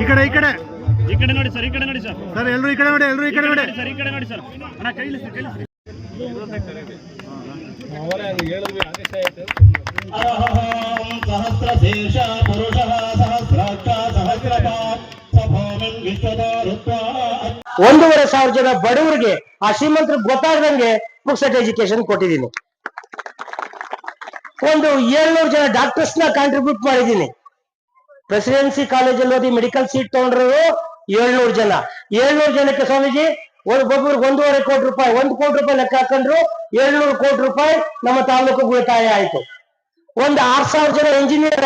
ಈ ಕಡೆ ಈ ಕಡೆ. ಈ ಕಡೆ ನೋಡಿ ಸರ್ ಈ ಕಡೆ ನೋಡಿ ಸರ್. ಸರ್ ಎಲ್ಲರೂ ಈ ಕಡೆ ನೋಡಿ ಎಲ್ಲರೂ ಈ ಕಡೆ ನೋಡಿ. ಸರ್ ಈ ಕಡೆ ನೋಡಿ ಸರ್. ಅಣ್ಣ ಕೈಲಿ ಸರ್ ಕೈಲಿ ಸರ್. ದೇಶ ಪುರುಷ ಸಹಸ್ರಾಕ್ಷ ವಿಶ್ವದಾರುತ್ವ ಒಂದೂವರೆ ಸಾವಿರ ಜನ ಬಡವರಿಗೆ ಆ ಶ್ರೀಮಂತರಿಗೆ ಗೊತ್ತಾಗದಂಗೆ ಸೆಟ್ ಎಜುಕೇಶನ್ ಕೊಟ್ಟಿದ್ದೀನಿ. ಒಂದು ಏಳ್ನೂರು ಜನ ಡಾಕ್ಟರ್ಸ್ನ ಕಾಂಟ್ರಿಬ್ಯೂಟ್ ಮಾಡಿದ್ದೀನಿ. ಪ್ರೆಸಿಡೆನ್ಸಿ ಕಾಲೇಜಲ್ಲಿ ಓದಿ ಮೆಡಿಕಲ್ ಸೀಟ್ ತಗೊಂಡ್ರು ಏಳ್ನೂರು ಜನ. ಏಳ್ನೂರು ಜನಕ್ಕೆ ಸ್ವಾಮೀಜಿ ಒಬ್ಬೊಬ್ರಿಗೆ ಒಂದೂವರೆ ಕೋಟಿ ರೂಪಾಯಿ, ಒಂದು ಕೋಟಿ ರೂಪಾಯಿ ಲೆಕ್ಕ ಹಾಕೊಂಡ್ರು ಏಳ್ನೂರು ಕೋಟಿ ರೂಪಾಯಿ ನಮ್ಮ ತಾಲೂಕು ಉಳಿತಾಯ ಆಯ್ತು. ಒಂದು ಆರ್ ಸಾವಿರ ಜನ ಇಂಜಿನಿಯರ್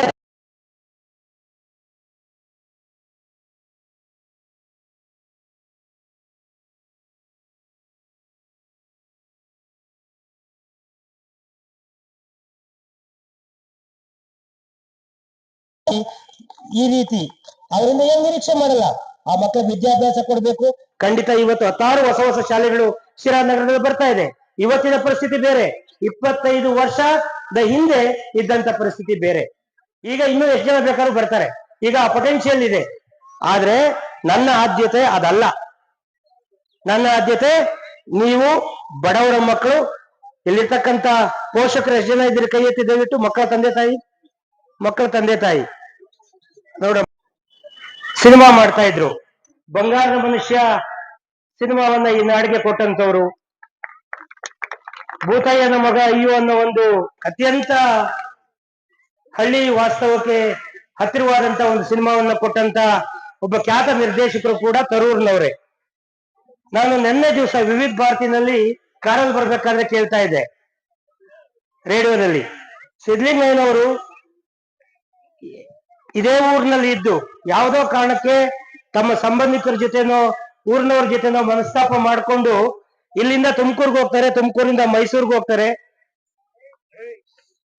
ಈ ರೀತಿ ಅವರಿಂದ ಏನ್ ನಿರೀಕ್ಷೆ ಮಾಡಲ್ಲ. ಆ ಮಕ್ಕಳ ವಿದ್ಯಾಭ್ಯಾಸ ಕೊಡ್ಬೇಕು. ಖಂಡಿತ ಇವತ್ತು ಹತ್ತಾರು ಹೊಸ ಹೊಸ ಶಾಲೆಗಳು ಶಿರಾ ನಗರದಲ್ಲಿ ಬರ್ತಾ ಇದೆ. ಇವತ್ತಿನ ಪರಿಸ್ಥಿತಿ ಬೇರೆ. ಇಪ್ಪತ್ತೈದು ವರ್ಷದ ಹಿಂದೆ ಇದ್ದಂತ ಪರಿಸ್ಥಿತಿ ಬೇರೆ. ಈಗ ಇನ್ನೂ ಎಷ್ಟು ಜನ ಬೇಕಾದ್ರೂ ಬರ್ತಾರೆ. ಈಗ ಆ ಪೊಟೆನ್ಶಿಯಲ್ ಇದೆ. ಆದ್ರೆ ನನ್ನ ಆದ್ಯತೆ ಅದಲ್ಲ. ನನ್ನ ಆದ್ಯತೆ ನೀವು ಬಡವರ ಮಕ್ಕಳು ಇಲ್ಲಿರ್ತಕ್ಕಂತ ಪೋಷಕರು ಎಷ್ಟು ಜನ ಇದ್ರೆ ಕೈ ಎತ್ತಿ ದಯವಿಟ್ಟು ಮಕ್ಕಳ ತಂದೆ ತಾಯಿ, ಮಕ್ಕಳ ತಂದೆ ತಾಯಿ. ನೋಡ ಸಿನಿಮಾ ಮಾಡ್ತಾ ಇದ್ರು. ಬಂಗಾರದ ಮನುಷ್ಯ ಸಿನಿಮಾವನ್ನ ಈ ನಾಡಿಗೆ ಕೊಟ್ಟಂತವ್ರು. ಭೂತಯ್ಯನ ಮಗ ಅಯ್ಯೋ ಅನ್ನೋ ಒಂದು ಅತ್ಯಂತ ಹಳ್ಳಿ ವಾಸ್ತವಕ್ಕೆ ಹತ್ತಿರವಾದಂತ ಒಂದು ಸಿನಿಮಾವನ್ನ ಕೊಟ್ಟಂತ ಒಬ್ಬ ಖ್ಯಾತ ನಿರ್ದೇಶಕರು ಕೂಡ ತರೂರ್ನವರೇ. ನಾನು ನಿನ್ನೆ ದಿವಸ ವಿವಿಧ ಭಾರತಿನಲ್ಲಿ ಕಾರಲ್ಲಿ ಬರ್ಬೇಕಾದ್ರೆ ಕೇಳ್ತಾ ಇದ್ದೆ. ರೇಡಿಯೋದಲ್ಲಿ. ಸಿದ್ಲಿಂಗಯ್ಯನವರು ಇದೇ ಊರಿನಲ್ಲಿ ಇದ್ದು ಯಾವುದೋ ಕಾರಣಕ್ಕೆ ತಮ್ಮ ಸಂಬಂಧಿಕರ ಜೊತೆನೋ, ಊರಿನವ್ರ ಜೊತೆನೋ ಮನಸ್ತಾಪ ಮಾಡ್ಕೊಂಡು ಇಲ್ಲಿಂದ ತುಮಕೂರ್ಗೆ ಹೋಗ್ತಾರೆ, ತುಮಕೂರಿಂದ ಮೈಸೂರ್ಗೆ ಹೋಗ್ತಾರೆ.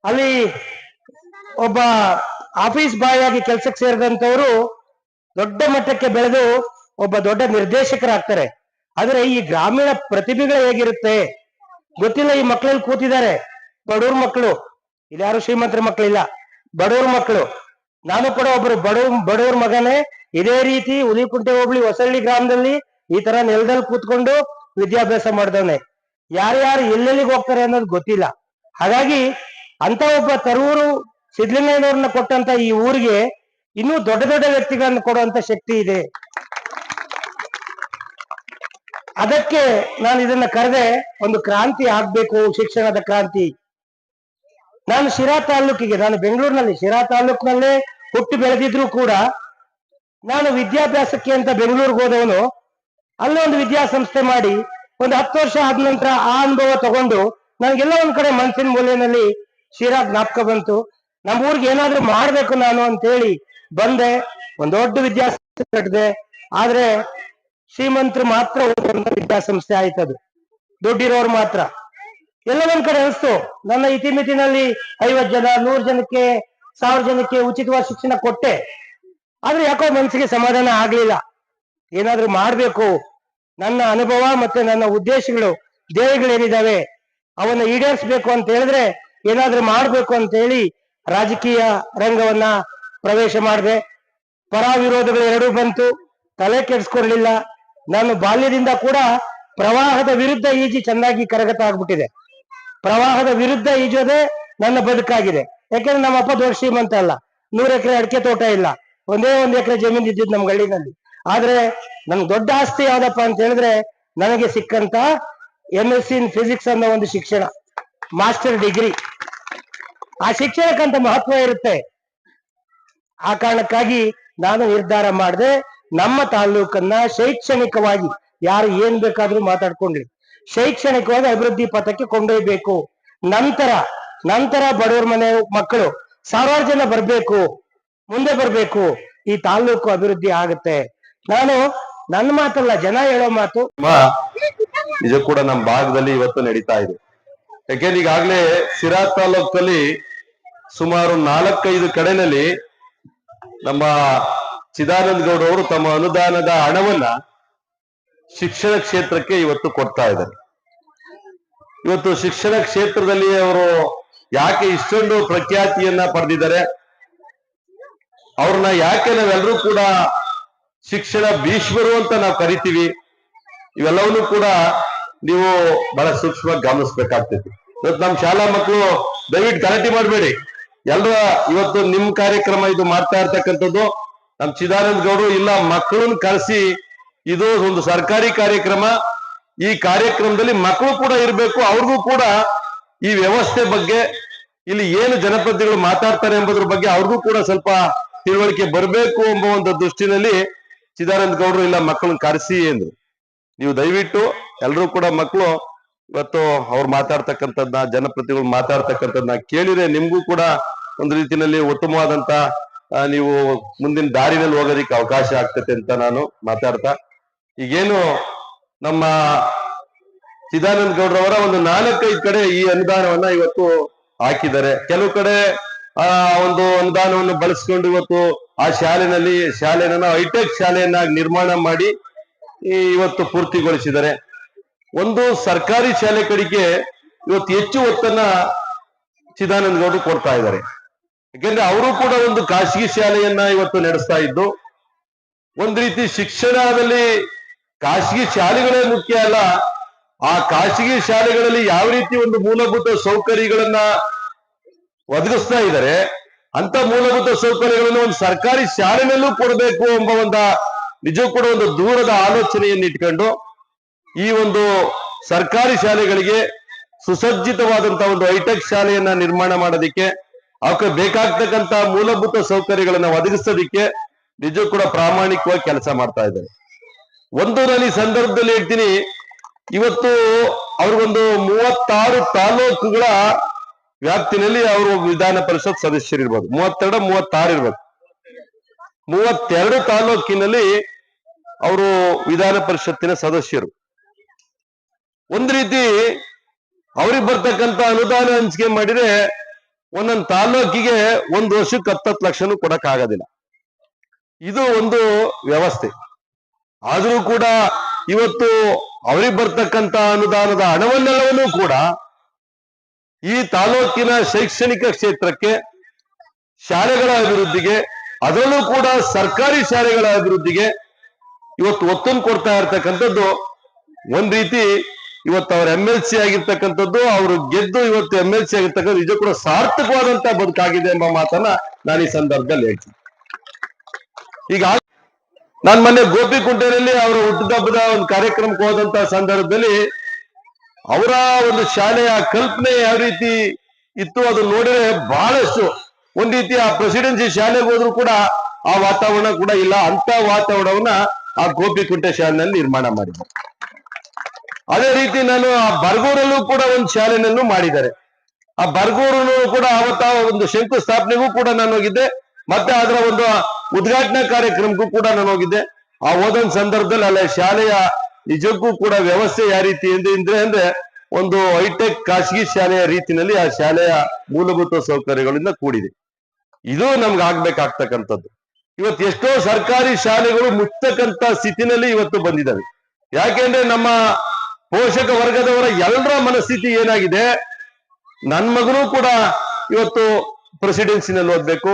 ಅಲ್ಲಿ ಒಬ್ಬ ಆಫೀಸ್ ಬಾಯ್ ಆಗಿ ಕೆಲ್ಸಕ್ಕೆ ಸೇರಿದಂತವರು ದೊಡ್ಡ ಮಟ್ಟಕ್ಕೆ ಬೆಳೆದು ಒಬ್ಬ ದೊಡ್ಡ ನಿರ್ದೇಶಕರಾಗ್ತಾರೆ. ಆದ್ರೆ ಈ ಗ್ರಾಮೀಣ ಪ್ರತಿಭೆಗಳು ಹೇಗಿರುತ್ತೆ? ಗೊತ್ತಿಲ್ಲ, ಈ ಮಕ್ಕಳಲ್ಲಿ ಕೂತಿದ್ದಾರೆ. ಬಡವ್ರ ಮಕ್ಕಳು. ಇದ್ಯಾರು ಶ್ರೀಮಂತರ ಮಕ್ಕಳಿಲ್ಲ. ಬಡವ್ರ ಮಕ್ಕಳು. ನಾನು ಕೂಡ ಒಬ್ರು ಬಡವ, ಬಡವ್ರ ಮಗನೇ. ಇದೇ ರೀತಿ ಉದಿಕುಂಟೆ ಹೋಬಳಿ ಹೊಸಳ್ಳಿ ಗ್ರಾಮದಲ್ಲಿ ಈ ತರ ನೆಲದಲ್ಲಿ ಕೂತ್ಕೊಂಡು ವಿದ್ಯಾಭ್ಯಾಸ ಮಾಡಿದವನೆ. ಯಾರ್ಯಾರು ಎಲ್ಲೆಲ್ಲಿಗೆ ಹೋಗ್ತಾರೆ ಅನ್ನೋದು ಗೊತ್ತಿಲ್ಲ. ಹಾಗಾಗಿ ಅಂತ ಒಬ್ಬ ತರೂರು ಸಿದ್ಲಿಂಗಯ್ಯನವ್ರನ್ನ ಕೊಟ್ಟಂತ ಈ ಊರಿಗೆ ಇನ್ನೂ ದೊಡ್ಡ ದೊಡ್ಡ ವ್ಯಕ್ತಿಗಳನ್ನ ಕೊಡುವಂತ ಶಕ್ತಿ ಇದೆ. ಅದಕ್ಕೆ ನಾನು ಇದನ್ನ ಕರೆದೆ ಒಂದು ಕ್ರಾಂತಿ ಆಗ್ಬೇಕು, ಶಿಕ್ಷಣದ ಕ್ರಾಂತಿ. ನಾನು ಶಿರಾ ತಾಲೂಕಿಗೆ ನಾನು ಬೆಂಗಳೂರಿನಲ್ಲಿ, ಶಿರಾ ತಾಲೂಕಿನಲ್ಲೇ ಹುಟ್ಟು ಬೆಳೆದಿದ್ರು ಕೂಡ ನಾನು ವಿದ್ಯಾಭ್ಯಾಸಕ್ಕೆ ಅಂತ ಬೆಂಗಳೂರಿಗೆ ಹೋದವನು, ಅಲ್ಲೇ ಒಂದು ವಿದ್ಯಾಸಂಸ್ಥೆ ಮಾಡಿ ಒಂದು ಹತ್ತು ವರ್ಷ ಆದ ನಂತರ ಆ ಅನುಭವ ತಗೊಂಡು ನನಗೆಲ್ಲ ಒಂದ್ ಕಡೆ ಮನಸ್ಸಿನ ಮೂಲೆಯಲ್ಲಿ ಶಿರಾ ಜ್ಞಾಪಕ ಬಂತು. ನಮ್ಮ ಊರಿಗೆ ಏನಾದ್ರೂ ಮಾಡ್ಬೇಕು ನಾನು ಅಂತ ಹೇಳಿ ಬಂದೆ. ಒಂದ್ ದೊಡ್ಡ ವಿದ್ಯಾಸಂಸ್ಥೆ ಕಟ್ಟಿದೆ. ಆದ್ರೆ ಶ್ರೀಮಂತರು ಮಾತ್ರ ವಿದ್ಯಾಸಂಸ್ಥೆ ಆಯ್ತದು. ದುಡ್ಡಿರೋರು ಮಾತ್ರ. ಎಲ್ಲ ಒಂದ್ ಕಡೆ ಅನಿಸ್ತು ನನ್ನ ಇತಿಮಿತಿನಲ್ಲಿ ಐವತ್ ಜನ, ನೂರ್ ಜನಕ್ಕೆ, ಸಾವಿರ ಜನಕ್ಕೆ ಉಚಿತವಾದ ಶಿಕ್ಷಣ ಕೊಟ್ಟೆ. ಆದ್ರೆ ಯಾಕೋ ಮನಸ್ಸಿಗೆ ಸಮಾಧಾನ ಆಗ್ಲಿಲ್ಲ. ಏನಾದ್ರೂ ಮಾಡ್ಬೇಕು. ನನ್ನ ಅನುಭವ ಮತ್ತೆ ನನ್ನ ಉದ್ದೇಶಗಳು, ಧ್ಯೇಯಗಳೇನಿದಾವೆ, ಅವನ್ನ ಈಡೇರಿಸ್ಬೇಕು ಅಂತ ಹೇಳಿದ್ರೆ ಏನಾದ್ರೂ ಮಾಡ್ಬೇಕು ಅಂತ ಹೇಳಿ ರಾಜಕೀಯ ರಂಗವನ್ನ ಪ್ರವೇಶ ಮಾಡಿದೆ. ಪರ ವಿರೋಧಗಳು ಎರಡೂ ಬಂತು. ತಲೆ ಕೆಡ್ಸ್ಕೊಳ್ಲಿಲ್ಲ ನಾನು ಬಾಲ್ಯದಿಂದ ಕೂಡ ಪ್ರವಾಹದ ವಿರುದ್ಧ ಈಜಿ ಚೆನ್ನಾಗಿ ಕರಗತ ಆಗ್ಬಿಟ್ಟಿದೆ. ಪ್ರವಾಹದ ವಿರುದ್ಧ ಈಜೋದೆ ನನ್ನ ಬದುಕಾಗಿದೆ. ಯಾಕಂದ್ರೆ ನಮ್ಮ ಅಪ್ಪ ದೊಡ್ಡ ಶ್ರೀಮಂತ ಅಲ್ಲ. ನೂರ್ ಎಕರೆ ಅಡಿಕೆ ತೋಟ ಇಲ್ಲ. ಒಂದೇ ಒಂದ್ ಎಕರೆ ಜಮೀನ್ ಇದ್ದಿದ್ದು ನಮ್ಮ ಹಳ್ಳಿನಲ್ಲಿ ಆದ್ರೆ ನನ್ ದೊಡ್ಡ ಆಸ್ತಿ ಯಾವ್ದಪ್ಪ ಅಂತ ಹೇಳಿದ್ರೆ ನನಗೆ ಸಿಕ್ಕಂತ M S C in physics ಅನ್ನೋ ಒಂದು ಶಿಕ್ಷಣ ಮಾಸ್ಟರ್ ಡಿಗ್ರಿ ಆ ಶಿಕ್ಷಣಕ್ಕಂತ ಮಹತ್ವ ಇರುತ್ತೆ. ಆ ಕಾರಣಕ್ಕಾಗಿ ನಾನು ನಿರ್ಧಾರ ಮಾಡಿದೆ ನಮ್ಮ ತಾಲೂಕನ್ನ ಶೈಕ್ಷಣಿಕವಾಗಿ ಯಾರು ಏನ್ ಬೇಕಾದ್ರೂ ಮಾತಾಡ್ಕೊಂಡ್ಲಿ ಶೈಕ್ಷಣಿಕವಾಗಿ ಅಭಿವೃದ್ಧಿ ಪಥಕ್ಕೆ ಕೊಂಡೊಯ್ಬೇಕು. ನಂತರ ನಂತರ ಬಡವರ ಮನೆ ಮಕ್ಕಳು ಸಾವಿರಾರು ಜನ ಬರ್ಬೇಕು, ಮುಂದೆ ಬರ್ಬೇಕು, ಈ ತಾಲೂಕು ಅಭಿವೃದ್ಧಿ ಆಗುತ್ತೆ. ನಾನು ನನ್ನ ಮಾತಲ್ಲ, ಜನ ಹೇಳೋ ಮಾತು. ನಿಜ ಕೂಡ ನಮ್ಮ ಭಾಗದಲ್ಲಿ ಇವತ್ತು ನಡೀತಾ ಇದೆ. ಯಾಕೆಂದ್ರೆ ಈಗಾಗಲೇ ಸಿರಾ ತಾಲೂಕಲ್ಲಿ ಸುಮಾರು ನಾಲ್ಕೈದು ಕಡೆನಲ್ಲಿ ನಮ್ಮ ಚಿದಾನಂದ ಗೌಡ ಅವರು ತಮ್ಮ ಅನುದಾನದ ಹಣವನ್ನ ಶಿಕ್ಷಣ ಕ್ಷೇತ್ರಕ್ಕೆ ಇವತ್ತು ಕೊಡ್ತಾ ಇದ್ದಾರೆ. ಇವತ್ತು ಶಿಕ್ಷಣ ಕ್ಷೇತ್ರದಲ್ಲಿ ಅವರು ಯಾಕೆ ಇಷ್ಟೊಂದು ಪ್ರಖ್ಯಾತಿಯನ್ನ ಪಡೆದಿದ್ದಾರೆ? ಅವ್ರನ್ನ ಯಾಕೆ ನಾವೆಲ್ಲರೂ ಕೂಡ ಶಿಕ್ಷಣ ಭೀಷ್ಮರು ಅಂತ ನಾವು ಕರಿತೀವಿ? ಇವೆಲ್ಲವನ್ನೂ ಕೂಡ ನೀವು ಬಹಳ ಸೂಕ್ಷ್ಮವಾಗಿ ಗಮನಿಸ್ಬೇಕಾಗ್ತೈತಿ. ಇವತ್ತು ನಮ್ಮ ಶಾಲಾ ಮಕ್ಕಳು ದಯವಿಟ್ಟು ಗಲಾಟೆ ಮಾಡಬೇಡಿ. ಎಲ್ಲರ ಇವತ್ತು ನಿಮ್ ಕಾರ್ಯಕ್ರಮ ಇದು ಮಾಡ್ತಾ ಇರ್ತಕ್ಕಂಥದ್ದು. ನಮ್ ಚಿದಾನಂದ ಗೌಡರು ಇಲ್ಲ, ಮಕ್ಕಳನ್ನ ಕರೆಸಿ ಇದು ಒಂದು ಸರ್ಕಾರಿ ಕಾರ್ಯಕ್ರಮ. ಈ ಕಾರ್ಯಕ್ರಮದಲ್ಲಿ ಮಕ್ಕಳು ಕೂಡ ಇರಬೇಕು, ಅವ್ರಿಗೂ ಕೂಡ ಈ ವ್ಯವಸ್ಥೆ ಬಗ್ಗೆ ಇಲ್ಲಿ ಏನು ಜನಪ್ರತಿನಿಧಿಗಳು ಮಾತಾಡ್ತಾರೆ ಎಂಬುದ್ರ ಬಗ್ಗೆ ಅವ್ರಿಗೂ ಕೂಡ ಸ್ವಲ್ಪ ತಿಳುವಳಿಕೆ ಬರಬೇಕು ಎಂಬ ಒಂದು ದೃಷ್ಟಿನಲ್ಲಿ ಚಿದಾನಂದ ಗೌಡರು, ಇಲ್ಲ, ಮಕ್ಕಳನ್ನ ಕರೆಸಿ ಎಂದ್ರು. ನೀವು ದಯವಿಟ್ಟು ಎಲ್ಲರೂ ಕೂಡ ಮಕ್ಕಳು ಇವತ್ತು ಅವ್ರು ಮಾತಾಡ್ತಕ್ಕಂಥದ್ನ ಜನಪ್ರತಿಗಳು ಮಾತಾಡ್ತಕ್ಕಂಥದ್ನ ಕೇಳಿದ್ರೆ ನಿಮ್ಗೂ ಕೂಡ ಒಂದು ರೀತಿಯಲ್ಲಿ ಉತ್ತಮವಾದಂತ ನೀವು ಮುಂದಿನ ದಾರಿನಲ್ಲಿ ಹೋಗೋದಿಕ್ಕೆ ಅವಕಾಶ ಆಗ್ತೈತೆ ಅಂತ ನಾನು ಮಾತಾಡ್ತಾ, ಈಗೇನು ನಮ್ಮ ಚಿದಾನಂದ ಗೌಡ್ರವರ ಒಂದು ನಾಲ್ಕೈದು ಕಡೆ ಈ ಅನುದಾನವನ್ನ ಇವತ್ತು ಹಾಕಿದ್ದಾರೆ. ಕೆಲವು ಕಡೆ, ಆ, ಒಂದು ಅನುದಾನವನ್ನು ಬಳಸ್ಕೊಂಡು ಇವತ್ತು ಆ ಶಾಲೆನಲ್ಲಿ ಶಾಲೆನ ಹೈಟೆಕ್ ಶಾಲೆಯನ್ನಾಗಿ ನಿರ್ಮಾಣ ಮಾಡಿ ಇವತ್ತು ಪೂರ್ತಿಗೊಳಿಸಿದ್ದಾರೆ. ಒಂದು ಸರ್ಕಾರಿ ಶಾಲೆ ಕಡೆಗೆ ಇವತ್ತು ಹೆಚ್ಚು ಒತ್ತನ್ನ ಚಿದಾನಂದ ಗೌಡ್ರು ಕೊಡ್ತಾ ಇದ್ದಾರೆ. ಯಾಕೆಂದ್ರೆ ಅವರು ಕೂಡ ಒಂದು ಖಾಸಗಿ ಶಾಲೆಯನ್ನ ಇವತ್ತು ನಡೆಸ್ತಾ ಇದ್ದು, ಒಂದ್ ರೀತಿ ಶಿಕ್ಷಣದಲ್ಲಿ ಖಾಸಗಿ ಶಾಲೆಗಳೇ ಮುಖ್ಯ ಅಲ್ಲ. ಆ ಖಾಸಗಿ ಶಾಲೆಗಳಲ್ಲಿ ಯಾವ ರೀತಿ ಒಂದು ಮೂಲಭೂತ ಸೌಕರ್ಯಗಳನ್ನ ಒದಗಿಸ್ತಾ ಇದ್ದಾರೆ ಅಂತ ಮೂಲಭೂತ ಸೌಕರ್ಯಗಳನ್ನು ಒಂದು ಸರ್ಕಾರಿ ಶಾಲೆನಲ್ಲೂ ಕೊಡಬೇಕು ಎಂಬ ಒಂದು ನಿಜ ಕೂಡ ಒಂದು ದೂರದ ಆಲೋಚನೆಯನ್ನು ಇಟ್ಕೊಂಡು ಈ ಒಂದು ಸರ್ಕಾರಿ ಶಾಲೆಗಳಿಗೆ ಸುಸಜ್ಜಿತವಾದಂತಹ ಒಂದು ಹೈಟೆಕ್ ಶಾಲೆಯನ್ನ ನಿರ್ಮಾಣ ಮಾಡೋದಿಕ್ಕೆ, ಅವಕ್ಕೆ ಬೇಕಾಗ್ತಕ್ಕಂತ ಮೂಲಭೂತ ಸೌಕರ್ಯಗಳನ್ನ ಒದಗಿಸೋದಿಕ್ಕೆ ನಿಜ ಕೂಡ ಪ್ರಾಮಾಣಿಕವಾಗಿ ಕೆಲಸ ಮಾಡ್ತಾ ಇದ್ದಾರೆ. ಒಂದು ನಾನು ಈ ಸಂದರ್ಭದಲ್ಲಿ ಹೇಳ್ತೀನಿ. ಇವತ್ತು ಅವ್ರಿಗೊಂದು ಮೂವತ್ತಾರು ತಾಲೂಕುಗಳ ವ್ಯಾಪ್ತಿನಲ್ಲಿ ಅವರು ವಿಧಾನ ಪರಿಷತ್ ಸದಸ್ಯರಿರ್ಬೋದು ಮೂವತ್ತೆರಡು, ಮೂವತ್ತಾರು ಇರ್ಬೋದು. ಮೂವತ್ತೆರಡು ತಾಲೂಕಿನಲ್ಲಿ ಅವರು ವಿಧಾನ ಪರಿಷತ್ತಿನ ಸದಸ್ಯರು. ಒಂದ್ ರೀತಿ ಅವ್ರಿಗೆ ಬರ್ತಕ್ಕಂತ ಅನುದಾನ ಹಂಚಿಕೆ ಮಾಡಿದ್ರೆ ಒಂದೊಂದು ತಾಲೂಕಿಗೆ ಒಂದು ವರ್ಷಕ್ಕೆ ಹತ್ತತ್ತು ಲಕ್ಷನೂ ಕೊಡಕ್ ಆಗೋದಿಲ್ಲ ಇದು ಒಂದು ವ್ಯವಸ್ಥೆ. ಆದ್ರೂ ಕೂಡ ಇವತ್ತು ಅವರಿಗೆ ಬರ್ತಕ್ಕಂತ ಅನುದಾನದ ಹಣವನ್ನೆಲ್ಲವನ್ನೂ ಕೂಡ ಈ ತಾಲೂಕಿನ ಶೈಕ್ಷಣಿಕ ಕ್ಷೇತ್ರಕ್ಕೆ, ಶಾಲೆಗಳ ಅಭಿವೃದ್ಧಿಗೆ, ಅದರಲ್ಲೂ ಕೂಡ ಸರ್ಕಾರಿ ಶಾಲೆಗಳ ಅಭಿವೃದ್ಧಿಗೆ ಇವತ್ತು ಒತ್ತನ್ನು ಕೊಡ್ತಾ ಇರ್ತಕ್ಕಂಥದ್ದು. ಒಂದ್ ರೀತಿ ಇವತ್ತು ಅವ್ರ ಎಂ ಎಲ್ ಸಿ ಆಗಿರ್ತಕ್ಕಂಥದ್ದು, ಅವರು ಗೆದ್ದು ಇವತ್ತು ಎಂ ಎಲ್ ಸಿ ಆಗಿರ್ತಕ್ಕಂಥ ಇದು ಕೂಡ ಸಾರ್ಥಕವಾದಂತ ಬದುಕಾಗಿದೆ ಎಂಬ ಮಾತನ್ನ ನಾನು ಈ ಸಂದರ್ಭದಲ್ಲಿ ಹೇಳ್ತೀನಿ. ಈಗ ನಾನು ಮೊನ್ನೆ ಗೋಪಿಕುಂಟೆನಲ್ಲಿ ಅವರ ಹುಟ್ಟಿದಬ್ಬದ ಒಂದು ಕಾರ್ಯಕ್ರಮಕ್ಕೆ ಹೋದಂತ ಸಂದರ್ಭದಲ್ಲಿ ಅವರ ಒಂದು ಶಾಲೆಯ ಕಲ್ಪನೆ ಯಾವ ರೀತಿ ಇತ್ತು ಅದು ನೋಡಿದ್ರೆ ಬಹಳಷ್ಟು. ಒಂದ್ ರೀತಿ ಆ ಪ್ರೆಸಿಡೆನ್ಸಿ ಶಾಲೆಗೆ ಹೋದ್ರು ಕೂಡ ಆ ವಾತಾವರಣ ಕೂಡ ಇಲ್ಲ. ಅಂತ ವಾತಾವರಣವನ್ನ ಆ ಗೋಪಿಕುಂಟೆ ಶಾಲೆನಲ್ಲಿ ನಿರ್ಮಾಣ ಮಾಡಿದ್ದಾರೆ ಅದೇ ರೀತಿ ನಾನು ಆ ಬರ್ಗೂರಲ್ಲೂ ಕೂಡ ಒಂದು ಶಾಲೆನಲ್ಲೂ ಮಾಡಿದ್ದಾರೆ. ಆ ಬರ್ಗೂರು ಕೂಡ ಅವತ್ತ ಒಂದು ಶಂಕುಸ್ಥಾಪನೆಗೂ ಕೂಡ ನಾನು ಹೋಗಿದ್ದೆ. ಮತ್ತೆ ಅದರ ಒಂದು ಉದ್ಘಾಟನಾ ಕಾರ್ಯಕ್ರಮಕ್ಕೂ ಕೂಡ ನಾನು ಹೋಗಿದ್ದೆ. ಆ ಹೋದಂತ ಸಂದರ್ಭದಲ್ಲಿ ಅಲ್ಲ ಶಾಲೆಯ ನಿಜಕ್ಕೂ ಕೂಡ ವ್ಯವಸ್ಥೆ ಯಾವ ರೀತಿ ಅಂದ್ರೆ ಅಂದ್ರೆ ಒಂದು ಹೈಟೆಕ್ ಖಾಸಗಿ ಶಾಲೆಯ ರೀತಿನಲ್ಲಿ ಆ ಶಾಲೆಯ ಮೂಲಭೂತ ಸೌಕರ್ಯಗಳಿಂದ ಕೂಡಿದೆ. ಇದು ನಮ್ಗೆ ಆಗ್ಬೇಕಾಗ್ತಕ್ಕಂಥದ್ದು. ಇವತ್ತು ಎಷ್ಟೋ ಸರ್ಕಾರಿ ಶಾಲೆಗಳು ಮುಚ್ಚತಕ್ಕಂತ ಸ್ಥಿತಿನಲ್ಲಿ ಇವತ್ತು ಬಂದಿದ್ದಾವೆ. ಯಾಕೆಂದ್ರೆ ನಮ್ಮ ಪೋಷಕ ವರ್ಗದವರ ಎಲ್ಲರ ಮನಸ್ಥಿತಿ ಏನಾಗಿದೆ? ನನ್ ಮಗನೂ ಕೂಡ ಇವತ್ತು ಪ್ರೆಸಿಡೆನ್ಸಿನಲ್ಲಿ ಓದ್ಬೇಕು.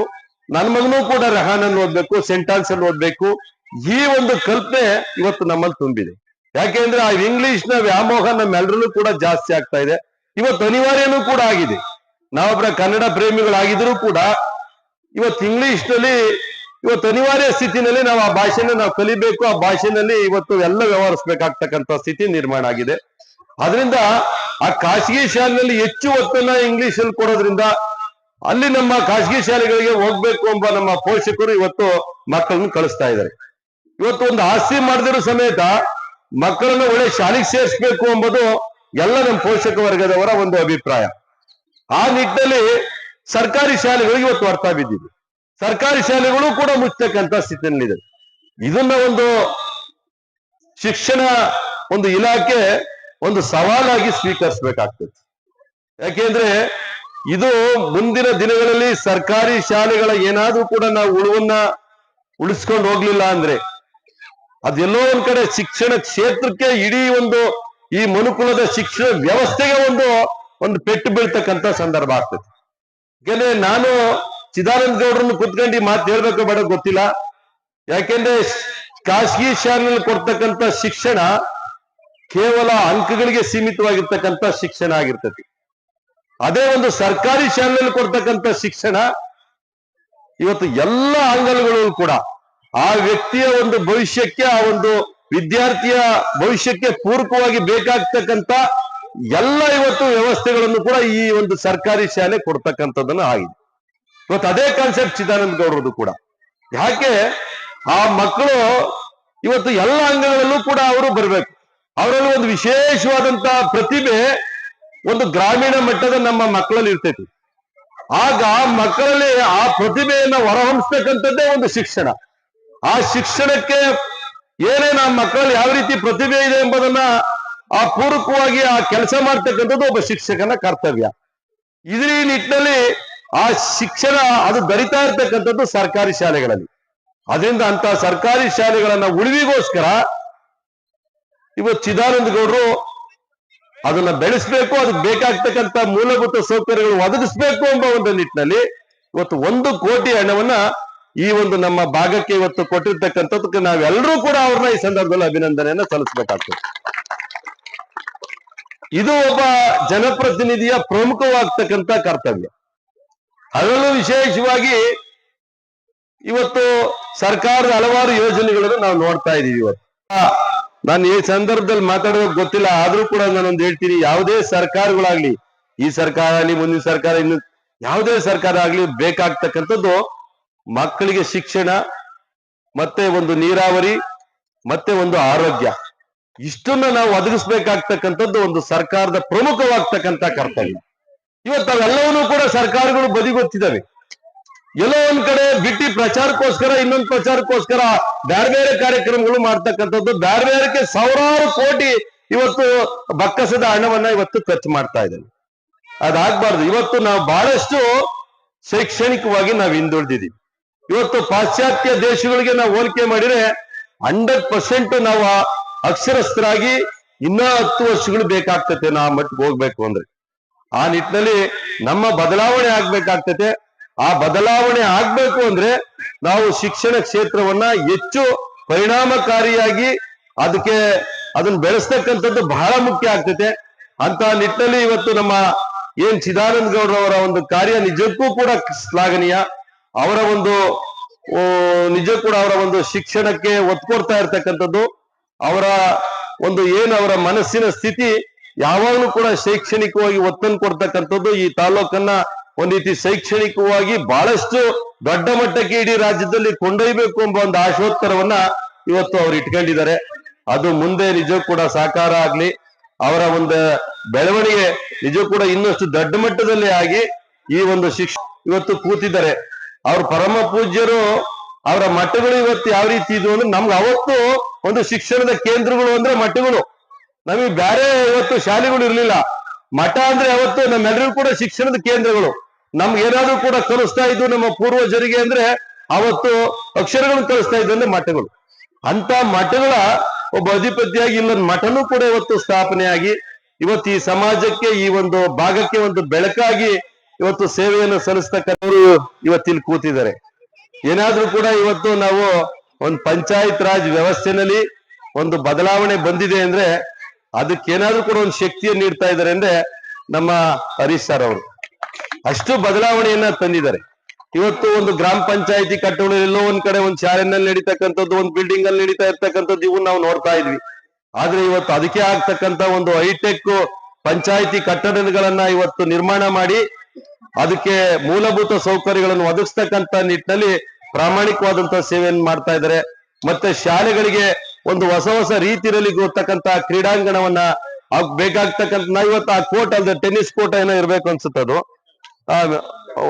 ನನ್ ಮಗನೂ ಕೂಡ ರೆಹಾನಲ್ಲಿ ಓದ್ಬೇಕು ಸೆಂಟಾನ್ಸ್ ಅಲ್ಲಿ ಓದ್ಬೇಕು. ಈ ಒಂದು ಕಲ್ಪನೆ ಇವತ್ತು ನಮ್ಮಲ್ಲಿ ತುಂಬಿದೆ. ಯಾಕೆಂದ್ರೆ ಆ ಇಂಗ್ಲಿಷ್ನ ವ್ಯಾಮೋಹ ನಮ್ಮೆಲ್ಲರಲ್ಲೂ ಕೂಡ ಜಾಸ್ತಿ ಆಗ್ತಾ ಇದೆ. ಇವತ್ತು ಅನಿವಾರ್ಯನೂ ಕೂಡ ಆಗಿದೆ. ನಾವೊಬ್ಬರ ಕನ್ನಡ ಪ್ರೇಮಿಗಳಾಗಿದ್ರು ಕೂಡ ಇವತ್ತು ಇಂಗ್ಲಿಷ್ನಲ್ಲಿ ಇವತ್ತು ಅನಿವಾರ್ಯ ಸ್ಥಿತಿನಲ್ಲಿ ನಾವು ಆ ಭಾಷೆನ ನಾವು ಕಲಿಬೇಕು. ಆ ಭಾಷೆನಲ್ಲಿ ಇವತ್ತು ಎಲ್ಲ ವ್ಯವಹರಿಸಬೇಕಾಗ್ತಕ್ಕಂಥ ಸ್ಥಿತಿ ನಿರ್ಮಾಣ ಆಗಿದೆ. ಅದರಿಂದ ಆ ಖಾಸಗಿ ಶಾಲೆಯಲ್ಲಿ ಹೆಚ್ಚು ಒತ್ತನ್ನ ಇಂಗ್ಲಿಷ್ ಅಲ್ಲಿ ಕೊಡೋದ್ರಿಂದ ಅಲ್ಲಿ ನಮ್ಮ ಖಾಸಗಿ ಶಾಲೆಗಳಿಗೆ ಹೋಗ್ಬೇಕು ಎಂಬ ನಮ್ಮ ಪೋಷಕರು ಇವತ್ತು ಮಕ್ಕಳನ್ನು ಕಳಿಸ್ತಾ ಇದ್ದಾರೆ. ಇವತ್ತು ಒಂದು ಆಸ್ತಿ ಮಾಡಿದ್ರು ಸಮೇತ ಮಕ್ಕಳನ್ನ ಒಳ್ಳೆ ಶಾಲೆಗೆ ಸೇರಿಸ್ಬೇಕು ಎಂಬುದು ಎಲ್ಲ ನಮ್ಮ ಪೋಷಕ ವರ್ಗದವರ ಒಂದು ಅಭಿಪ್ರಾಯ. ಆ ನಿಟ್ಟಿನಲ್ಲಿ ಸರ್ಕಾರಿ ಶಾಲೆಗಳಿಗೆ ಇವತ್ತು ಅರ್ಥ ಬಿದ್ದಿದೆ. ಸರ್ಕಾರಿ ಶಾಲೆಗಳು ಕೂಡ ಮುಚ್ಚತಕ್ಕಂತ ಸ್ಥಿತಿಯಲ್ಲಿದೆ. ಇದನ್ನ ಒಂದು ಶಿಕ್ಷಣ ಒಂದು ಇಲಾಖೆ ಒಂದು ಸವಾಲಾಗಿ ಸ್ವೀಕರಿಸಬೇಕಾಗ್ತದೆ. ಯಾಕೆಂದ್ರೆ ಇದು ಮುಂದಿನ ದಿನಗಳಲ್ಲಿ ಸರ್ಕಾರಿ ಶಾಲೆಗಳ ಏನಾದ್ರೂ ಕೂಡ ನಾವು ಉಳುವನ್ನ ಉಳಿಸ್ಕೊಂಡು ಹೋಗ್ಲಿಲ್ಲ ಅಂದ್ರೆ ಅದೆಲ್ಲೋ ಒಂದ್ ಕಡೆ ಶಿಕ್ಷಣ ಕ್ಷೇತ್ರಕ್ಕೆ ಇಡೀ ಒಂದು ಈ ಮನುಕುಲದ ಶಿಕ್ಷಣ ವ್ಯವಸ್ಥೆಗೆ ಒಂದು ಒಂದು ಪೆಟ್ಟು ಬೀಳ್ತಕ್ಕಂತ ಸಂದರ್ಭ ಆಗ್ತದೆ. ಯಾಕೆಂದ್ರೆ ನಾನು ಚಿದಾನಂದ ಗೌಡ್ರನ್ನು ಕುತ್ಕೊಂಡು ಮಾತು ಹೇಳ್ಬೇಕು ಬೇಡ ಗೊತ್ತಿಲ್ಲ. ಯಾಕೆಂದ್ರೆ ಖಾಸಗಿ ಶಾಲೆಯಲ್ಲಿ ಕೊಡ್ತಕ್ಕಂತ ಶಿಕ್ಷಣ ಕೇವಲ ಅಂಕಗಳಿಗೆ ಸೀಮಿತವಾಗಿರ್ತಕ್ಕಂಥ ಶಿಕ್ಷಣ ಆಗಿರ್ತದೆ. ಅದೇ ಒಂದು ಸರ್ಕಾರಿ ಶಾಲೆಯಲ್ಲಿ ಕೊಡ್ತಕ್ಕಂಥ ಶಿಕ್ಷಣ, ಇವತ್ತು ಎಲ್ಲ ಆಂಗಲ್ಗಳಲ್ಲೂ ಕೂಡ ಆ ವ್ಯಕ್ತಿಯ ಒಂದು ಭವಿಷ್ಯಕ್ಕೆ, ಆ ಒಂದು ವಿದ್ಯಾರ್ಥಿಯ ಭವಿಷ್ಯಕ್ಕೆ ಪೂರಕವಾಗಿ ಬೇಕಾಗ್ತಕ್ಕಂಥ ಎಲ್ಲ ಇವತ್ತು ವ್ಯವಸ್ಥೆಗಳನ್ನು ಕೂಡ ಈ ಒಂದು ಸರ್ಕಾರಿ ಶಾಲೆ ಕೊಡ್ತಕ್ಕಂಥದ್ದನ್ನು ಆಗಿದೆ. ಇವತ್ತು ಅದೇ ಕಾನ್ಸೆಪ್ಟ್ ಚಿದಾನಂದ ಗೌಡ್ರದ್ದು ಕೂಡ. ಯಾಕೆ? ಆ ಮಕ್ಕಳು ಇವತ್ತು ಎಲ್ಲ ಅಂಗಗಳಲ್ಲೂ ಕೂಡ ಅವರು ಬರಬೇಕು. ಅವರಲ್ಲಿ ಒಂದು ವಿಶೇಷವಾದಂತಹ ಪ್ರತಿಭೆ ಒಂದು ಗ್ರಾಮೀಣ ಮಟ್ಟದ ನಮ್ಮ ಮಕ್ಕಳಲ್ಲಿ ಇರ್ತೈತಿ. ಆಗ ಮಕ್ಕಳಲ್ಲಿ ಆ ಪ್ರತಿಭೆಯನ್ನ ಹೊರಹೊಮ್ಮಿಸ್ತಕ್ಕಂಥದ್ದೇ ಒಂದು ಶಿಕ್ಷಣ. ಆ ಶಿಕ್ಷಣಕ್ಕೆ ಏನೇ ನಮ್ಮ ಮಕ್ಕಳಲ್ಲಿ ಯಾವ ರೀತಿ ಪ್ರತಿಭೆ ಇದೆ ಎಂಬುದನ್ನ ಆ ಪೂರಕವಾಗಿ ಆ ಕೆಲಸ ಮಾಡ್ತಕ್ಕಂಥದ್ದು ಒಬ್ಬ ಶಿಕ್ಷಕನ ಕರ್ತವ್ಯ. ಇದ್ರ ನಿಟ್ಟಿನಲ್ಲಿ ಆ ಶಿಕ್ಷಣ ಅದು ದರಿತಾ ಇರ್ತಕ್ಕಂಥದ್ದು ಸರ್ಕಾರಿ ಶಾಲೆಗಳಲ್ಲಿ. ಅದರಿಂದ ಅಂತ ಸರ್ಕಾರಿ ಶಾಲೆಗಳನ್ನ ಉಳಿವಿಗೋಸ್ಕರ ಇವತ್ತು ಚಿದಾನಂದ ಗೌಡರು ಅದನ್ನ ಬೆಳೆಸಬೇಕು, ಅದಕ್ಕೆ ಬೇಕಾಗ್ತಕ್ಕಂತ ಮೂಲಭೂತ ಸೌಕರ್ಯಗಳು ಒದಗಿಸ್ಬೇಕು ಎಂಬ ಒಂದು ನಿಟ್ಟಿನಲ್ಲಿ ಇವತ್ತು ಒಂದು ಕೋಟಿ ಹಣವನ್ನ ಈ ಒಂದು ನಮ್ಮ ಭಾಗಕ್ಕೆ ಇವತ್ತು ಕೊಟ್ಟಿರ್ತಕ್ಕಂಥದಕ್ಕೆ ನಾವೆಲ್ಲರೂ ಕೂಡ ಅವ್ರನ್ನ ಈ ಸಂದರ್ಭದಲ್ಲಿ ಅಭಿನಂದನೆಯನ್ನ ಸಲ್ಲಿಸಬೇಕಾಗ್ತದೆ. ಇದು ಒಬ್ಬ ಜನಪ್ರತಿನಿಧಿಯ ಪ್ರಮುಖವಾಗ್ತಕ್ಕಂಥ ಕರ್ತವ್ಯ. ಅದರಲ್ಲೂ ವಿಶೇಷವಾಗಿ ಇವತ್ತು ಸರ್ಕಾರದ ಹಲವಾರು ಯೋಜನೆಗಳನ್ನು ನಾವು ನೋಡ್ತಾ ಇದೀವಿ ಇವತ್ತು. ನಾನು ಈ ಸಂದರ್ಭದಲ್ಲಿ ಮಾತಾಡೋದಕ್ಕೆ ಗೊತ್ತಿಲ್ಲ, ಆದ್ರೂ ಕೂಡ ನಾನೊಂದು ಹೇಳ್ತೀನಿ, ಯಾವುದೇ ಸರ್ಕಾರಗಳಾಗ್ಲಿ, ಈ ಸರ್ಕಾರ ಆಗ್ಲಿ, ಮುಂದಿನ ಸರ್ಕಾರ ಇನ್ನು ಯಾವುದೇ ಸರ್ಕಾರ ಆಗ್ಲಿ ಬೇಕಾಗ್ತಕ್ಕಂಥದ್ದು ಮಕ್ಕಳಿಗೆ ಶಿಕ್ಷಣ, ಮತ್ತೆ ಒಂದು ನೀರಾವರಿ, ಮತ್ತೆ ಒಂದು ಆರೋಗ್ಯ. ಇಷ್ಟನ್ನ ನಾವು ಒದಗಿಸ್ಬೇಕಾಗ್ತಕ್ಕಂಥದ್ದು ಒಂದು ಸರ್ಕಾರದ ಪ್ರಮುಖವಾಗ್ತಕ್ಕಂಥ ಕರ್ತವ್ಯ. ಇವತ್ತು ಅವೆಲ್ಲವನ್ನೂ ಕೂಡ ಸರ್ಕಾರಗಳು ಬದಿಗೊತ್ತಿದ್ದಾವೆ. ಎಲ್ಲೋ ಒಂದ್ ಕಡೆ ಬಿಟ್ಟಿ ಪ್ರಚಾರಕ್ಕೋಸ್ಕರ, ಇನ್ನೊಂದು ಪ್ರಚಾರಕ್ಕೋಸ್ಕರ ಬೇರೆ ಬೇರೆ ಕಾರ್ಯಕ್ರಮಗಳು ಮಾಡ್ತಕ್ಕಂಥದ್ದು. ಬೇರೆ ಬೇರೆ ಸಾವಿರಾರು ಕೋಟಿ ಇವತ್ತು ಬಕ್ಕಸದ ಹಣವನ್ನ ಇವತ್ತು ಖರ್ಚು ಮಾಡ್ತಾ ಇದ್ದೇವೆ ಅದಾಗ್ಬಾರ್ದು. ಇವತ್ತು ನಾವು ಬಹಳಷ್ಟು ಶೈಕ್ಷಣಿಕವಾಗಿ ನಾವು ಹಿಂದುಳಿದಿದ್ದೀವಿ. ಇವತ್ತು ಪಾಶ್ಚಾತ್ಯ ದೇಶಗಳಿಗೆ ನಾವು ಹೋಲಿಕೆ ಮಾಡಿದ್ರೆ ಹಂಡ್ರೆಡ್ ಪರ್ಸೆಂಟ್ ನಾವು ಅಕ್ಷರಸ್ಥರಾಗಿ ಇನ್ನ ಹತ್ತು ವರ್ಷಗಳು ಬೇಕಾಗ್ತತೆ ನಾ ಮಟ್ಟಿಗೆ ಹೋಗ್ಬೇಕು ಅಂದ್ರೆ. ಆ ನಿಟ್ಟಿನಲ್ಲಿ ನಮ್ಮ ಬದಲಾವಣೆ ಆಗ್ಬೇಕಾಗ್ತತೆ. ಆ ಬದಲಾವಣೆ ಆಗ್ಬೇಕು ಅಂದ್ರೆ ನಾವು ಶಿಕ್ಷಣ ಕ್ಷೇತ್ರವನ್ನ ಹೆಚ್ಚು ಪರಿಣಾಮಕಾರಿಯಾಗಿ ಅದಕ್ಕೆ ಅದನ್ನ ಬೆಳೆಸ್ತಕ್ಕಂಥದ್ದು ಬಹಳ ಮುಖ್ಯ ಆಗ್ತೈತೆ. ಅಂತ ನಿಟ್ಟಿನಲ್ಲಿ ಇವತ್ತು ನಮ್ಮ ಏನ್ ಚಿದಾನಂದ ಗೌಡ್ರವರ ಒಂದು ಕಾರ್ಯ ನಿಜಕ್ಕೂ ಕೂಡ ಶ್ಲಾಘನೀಯ. ಅವರ ಒಂದು ನಿಜ ಕೂಡ ಅವರ ಒಂದು ಶಿಕ್ಷಣಕ್ಕೆ ಒತ್ತು ಕೊಡ್ತಾ ಇರ್ತಕ್ಕಂಥದ್ದು. ಅವರ ಒಂದು ಏನು ಅವರ ಮನಸ್ಸಿನ ಸ್ಥಿತಿ ಯಾವಾಗಲೂ ಕೂಡ ಶೈಕ್ಷಣಿಕವಾಗಿ ಒತ್ತನ್ನು ಕೊಡ್ತಕ್ಕಂಥದ್ದು ಈ ತಾಲೂಕನ್ನ ಒಂದ್ ರೀತಿ ಶೈಕ್ಷಣಿಕವಾಗಿ ಬಹಳಷ್ಟು ದೊಡ್ಡ ಮಟ್ಟಕ್ಕೆ ಇಡೀ ರಾಜ್ಯದಲ್ಲಿ ಕೊಂಡೊಯ್ಯಬೇಕು ಎಂಬ ಒಂದು ಆಶೋತ್ತರವನ್ನ ಇವತ್ತು ಅವ್ರು ಇಟ್ಕೊಂಡಿದ್ದಾರೆ. ಅದು ಮುಂದೆ ನಿಜ ಕೂಡ ಸಾಕಾರ ಆಗ್ಲಿ, ಅವರ ಒಂದು ಬೆಳವಣಿಗೆ ನಿಜ ಕೂಡ ಇನ್ನಷ್ಟು ದೊಡ್ಡ ಮಟ್ಟದಲ್ಲಿ ಆಗಿ ಈ ಒಂದು ಶಿಕ್ಷ ಇವತ್ತು ಕೂತಿದ್ದಾರೆ. ಅವ್ರ ಪರಮ ಪೂಜ್ಯರು, ಅವರ ಮಠಗಳು ಇವತ್ತು ಯಾವ ರೀತಿ ಇದು ಅಂದ್ರೆ ನಮ್ಗೆ ಅವತ್ತು ಒಂದು ಶಿಕ್ಷಣದ ಕೇಂದ್ರಗಳು ಅಂದ್ರೆ ಮಠಗಳು. ನಮಗೆ ಬೇರೆ ಇವತ್ತು ಶಾಲೆಗಳು ಇರಲಿಲ್ಲ. ಮಠ ಅಂದ್ರೆ ಅವತ್ತು ನಮ್ಮೆಲ್ಲರಿಗೂ ಕೂಡ ಶಿಕ್ಷಣದ ಕೇಂದ್ರಗಳು. ನಮ್ಗೆ ಏನಾದ್ರೂ ಕೂಡ ಕಲಿಸ್ತಾ ಇದ್ದು ನಮ್ಮ ಪೂರ್ವಜರಿಗೆ ಅಂದ್ರೆ ಅವತ್ತು ಅಕ್ಷರಗಳನ್ನು ಕಲಿಸ್ತಾ ಇದ್ದಂದ್ರೆ ಮಠಗಳು. ಅಂತ ಮಠಗಳ ಒಬ್ಬ ಅಧಿಪತಿಯಾಗಿ ಇಲ್ಲೊಂದು ಮಠನೂ ಕೂಡ ಇವತ್ತು ಸ್ಥಾಪನೆಯಾಗಿ, ಇವತ್ತು ಈ ಸಮಾಜಕ್ಕೆ ಈ ಒಂದು ಭಾಗಕ್ಕೆ ಒಂದು ಬೆಳಕಾಗಿ ಇವತ್ತು ಸೇವೆಯನ್ನು ಸಲ್ಲಿಸ್ತಕ್ಕಂಥವ್ರು ಇವತ್ತಿಲ್ಲಿ ಕೂತಿದ್ದಾರೆ. ಏನಾದ್ರೂ ಕೂಡ ಇವತ್ತು ನಾವು ಒಂದು ಪಂಚಾಯತ್ ರಾಜ್ ವ್ಯವಸ್ಥೆನಲ್ಲಿ ಒಂದು ಬದಲಾವಣೆ ಬಂದಿದೆ ಅಂದ್ರೆ ಅದಕ್ಕೇನಾದ್ರೂ ಕೂಡ ಒಂದು ಶಕ್ತಿಯನ್ನು ನೀಡ್ತಾ ಇದ್ದಾರೆ ಅಂದ್ರೆ ನಮ್ಮ ಹರೀಶ್ ಸರ್ ಅವರು. ಅಷ್ಟು ಬದಲಾವಣೆಯನ್ನ ತಂದಿದ್ದಾರೆ. ಇವತ್ತು ಒಂದು ಗ್ರಾಮ ಪಂಚಾಯತಿ ಕಟ್ಟಡ ಎಲ್ಲೋ ಒಂದ್ ಕಡೆ ಒಂದ್ ಶಾಲೆನಲ್ಲಿ ನಡೀತಕ್ಕಂಥದ್ದು, ಒಂದು ಬಿಲ್ಡಿಂಗ್ ಅಲ್ಲಿ ನಡೀತಾ ಇರ್ತಕ್ಕಂಥದ್ದು ಇವು ನಾವು ನೋಡ್ತಾ ಇದ್ವಿ. ಆದ್ರೆ ಇವತ್ತು ಅದಕ್ಕೆ ಆಗ್ತಕ್ಕಂತ ಒಂದು ಹೈಟೆಕ್ ಪಂಚಾಯತಿ ಕಟ್ಟಡಗಳನ್ನ ಇವತ್ತು ನಿರ್ಮಾಣ ಮಾಡಿ, ಅದಕ್ಕೆ ಮೂಲಭೂತ ಸೌಕರ್ಯಗಳನ್ನು ಒದಗಿಸ್ತಕ್ಕಂತ ನಿಟ್ಟಿನಲ್ಲಿ ಪ್ರಾಮಾಣಿಕವಾದಂತಹ ಸೇವೆಯನ್ನು ಮಾಡ್ತಾ ಇದ್ದಾರೆ. ಮತ್ತೆ ಶಾಲೆಗಳಿಗೆ ಒಂದು ಹೊಸ ಹೊಸ ರೀತಿಯಲ್ಲಿ ಗೊತ್ತಕ್ಕಂತ ಕ್ರೀಡಾಂಗಣವನ್ನ ಬೇಕಾಗ್ತಕ್ಕಂಥ ಇವತ್ತು ಆ ಕೋರ್ಟ್ ಅಲ್ಲದೆ ಟೆನ್ನಿಸ್ ಕೋರ್ಟ್ ಏನೋ ಇರ್ಬೇಕು ಅನ್ಸುತ್ತೆ ಅದು ಆ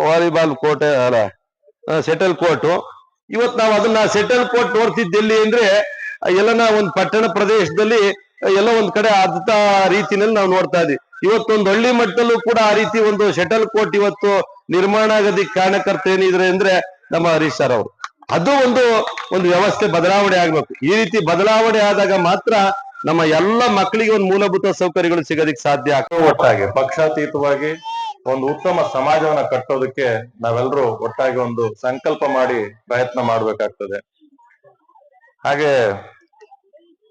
ವಾಲಿಬಾಲ್ ಕೋರ್ಟ್, ಅಲ್ಲ ಸೆಟಲ್ ಕೋರ್ಟ್ ಇವತ್ತು ನಾವು ಅದನ್ನ ಸೆಟಲ್ ಕೋರ್ಟ್ ನೋಡ್ತಿದ್ದೆಲ್ಲಿ ಅಂದ್ರೆ, ಎಲ್ಲನ ಒಂದು ಪಟ್ಟಣ ಪ್ರದೇಶದಲ್ಲಿ ಎಲ್ಲ ಒಂದ್ ಕಡೆ ಅದ್ಭುತ ರೀತಿನಲ್ಲಿ ನಾವು ನೋಡ್ತಾ ಇದ್ವಿ. ಇವತ್ತೊಂದು ಹಳ್ಳಿ ಮಟ್ಟದಲ್ಲೂ ಕೂಡ ಆ ರೀತಿ ಒಂದು ಸೆಟಲ್ ಕೋರ್ಟ್ ಇವತ್ತು ನಿರ್ಮಾಣ ಆಗೋದಿಕ್ ಕಾರಣಕರ್ತ ಏನಿದ್ರೆ ಅಂದ್ರೆ ನಮ್ಮ ಹರೀಶ್ ಸರ್ ಅವರು. ಅದು ಒಂದು ಒಂದು ವ್ಯವಸ್ಥೆ ಬದಲಾವಣೆ ಆಗ್ಬೇಕು. ಈ ರೀತಿ ಬದಲಾವಣೆ ಆದಾಗ ಮಾತ್ರ ನಮ್ಮ ಎಲ್ಲ ಮಕ್ಕಳಿಗೆ ಒಂದು ಮೂಲಭೂತ ಸೌಕರ್ಯಗಳು ಸಿಗೋದಕ್ಕೆ ಸಾಧ್ಯ ಆಗ್ತದೆ. ಒಟ್ಟಾಗಿ ಪಕ್ಷಾತೀತವಾಗಿ ಒಂದು ಉತ್ತಮ ಸಮಾಜವನ್ನ ಕಟ್ಟೋದಕ್ಕೆ ನಾವೆಲ್ಲರೂ ಒಟ್ಟಾಗಿ ಒಂದು ಸಂಕಲ್ಪ ಮಾಡಿ ಪ್ರಯತ್ನ ಮಾಡ್ಬೇಕಾಗ್ತದೆ. ಹಾಗೆ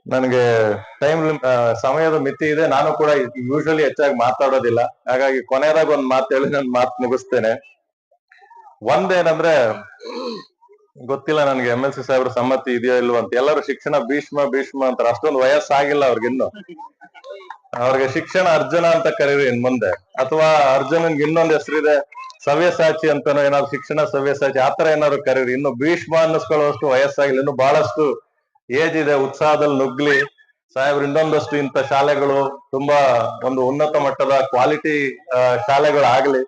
ನನಗೆ ಟೈಮ್ ಸಮಯದ ಮಿತಿ ಇದೆ. ನಾನು ಕೂಡ ಯೂಶಲಿ ಹೆಚ್ಚಾಗಿ ಮಾತಾಡೋದಿಲ್ಲ. ಹಾಗಾಗಿ ಕೊನೆಯದಾಗ ಒಂದು ಮಾತು ಹೇಳಿ ನಾನು ಮಾತು ಮುಗಿಸ್ತೇನೆ. ಒಂದೇನಂದ್ರೆ, ಗೊತ್ತಿಲ್ಲ ನನಗೆ ಎಂ ಎಲ್ ಸಿ ಸಾಹೇಬ್ರ ಸಮ್ಮತಿ ಇದೆಯೋ ಇಲ್ವೋ ಅಂತ. ಎಲ್ಲರೂ ಶಿಕ್ಷಣ ಭೀಷ್ಮ ಭೀಷ್ಮ ಅಂತಾರೆ ಅಷ್ಟೊಂದು ವಯಸ್ಸಾಗಿಲ್ಲ ಅವ್ರಿಗಿನ್ನು. ಅವ್ರಿಗೆ ಶಿಕ್ಷಣ ಅರ್ಜುನ ಅಂತ ಕರೀರಿ ಇನ್ ಮುಂದೆ. ಅಥವಾ ಅರ್ಜುನನ್ಗೆ ಇನ್ನೊಂದು ಹೆಸರಿದೆ ಸವ್ಯಸಾಚಿ ಅಂತನೋ ಏನಾದ್ರು ಶಿಕ್ಷಣ ಸವ್ಯಸಾಚಿ ಆತರ ಏನಾದ್ರು ಕರೀರಿ. ಇನ್ನು ಭೀಷ್ಮ ಅನ್ನಿಸ್ಕೊಳ್ಳುವಷ್ಟು ವಯಸ್ಸಾಗಿಲ್ಲ. ಇನ್ನು ಬಹಳಷ್ಟು ಏಜ್ ಇದೆ ಉತ್ಸಾಹದಲ್ಲಿ ನುಗ್ಲಿ. ಸಾಹೇಬ್ರು ಇನ್ನೊಂದಷ್ಟು ಇಂಥ ಶಾಲೆಗಳು ತುಂಬಾ ಒಂದು ಉನ್ನತ ಮಟ್ಟದ ಕ್ವಾಲಿಟಿ ಶಾಲೆಗಳು ಆಗ್ಲಿ.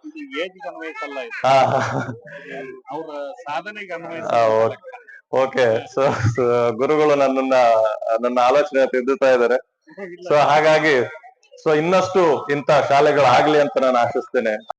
ಓಕೆ. ಸೊ ಗುರುಗಳು ನನ್ನನ್ನ ನನ್ನ ಆಲೋಚನೆ ತಿದ್ದುತ್ತಾ ಇದ್ದಾರೆ. ಸೊ ಹಾಗಾಗಿ ಸೊ ಇನ್ನಷ್ಟು ಇಂಥ ಶಾಲೆಗಳು ಆಗ್ಲಿ ಅಂತ ನಾನು ಆಶಿಸ್ತೇನೆ.